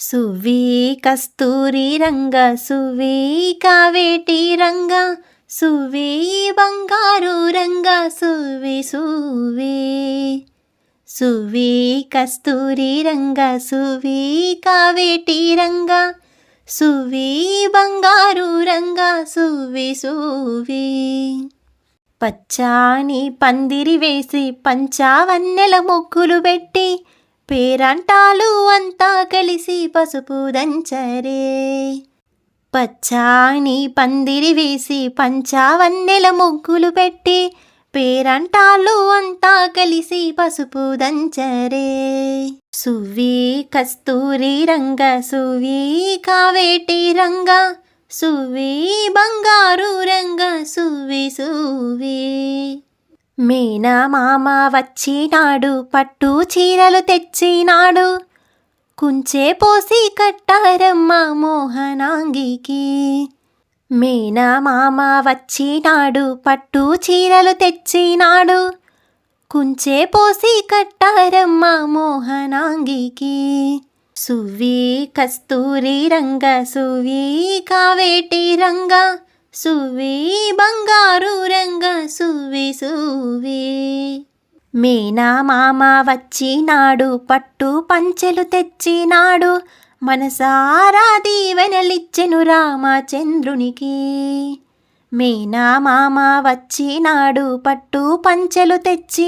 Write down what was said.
సువీ కస్తూరి రంగ సువీ కావేటి రంగ సువీ బంగారు రంగ సువి సువీ. సువీ కస్తూరి రంగ సువీ కావేటి రంగ సువీ బంగారు రంగ సువి సువీ. పచ్చాని పందిరి వేసి పంచావన్నెల ముగ్గులు పెట్టి పేరంటాలు అంతా కలిసి పసుపు దంచరే. పచ్చాని పందిరి వేసి పంచావన్నెల ముగ్గులు పెట్టి పేరంటాలు అంతా కలిసి పసుపు దంచరే. సువి కస్తూరి రంగ సువి కావేటి రంగ సువి బంగారు రంగ సువ్వి సువీ మీనా మామ వచ్చినాడు పట్టు చీరలు తెచ్చినాడు. కుంచే పోసి కట్టారమ్మ మోహనాంగికి. మీనా మామ వచ్చినాడు పట్టు చీరలు తెచ్చినాడు. కుంచే పోసి కట్టారమ్మ మోహనాంగికి. సువ్వి కస్తూరి రంగ సువ్వి కావేటి రంగ సువ్వి బంగారు రంగ. సువ్వి సువ్వి మీనా మామ వచ్చినాడు పట్టు పంచెలు తెచ్చినాడు. మనసారా దీవెనలిచ్చెను రామచంద్రునికి. మీనా మామ వచ్చినాడు పట్టు పంచెలు తెచ్చి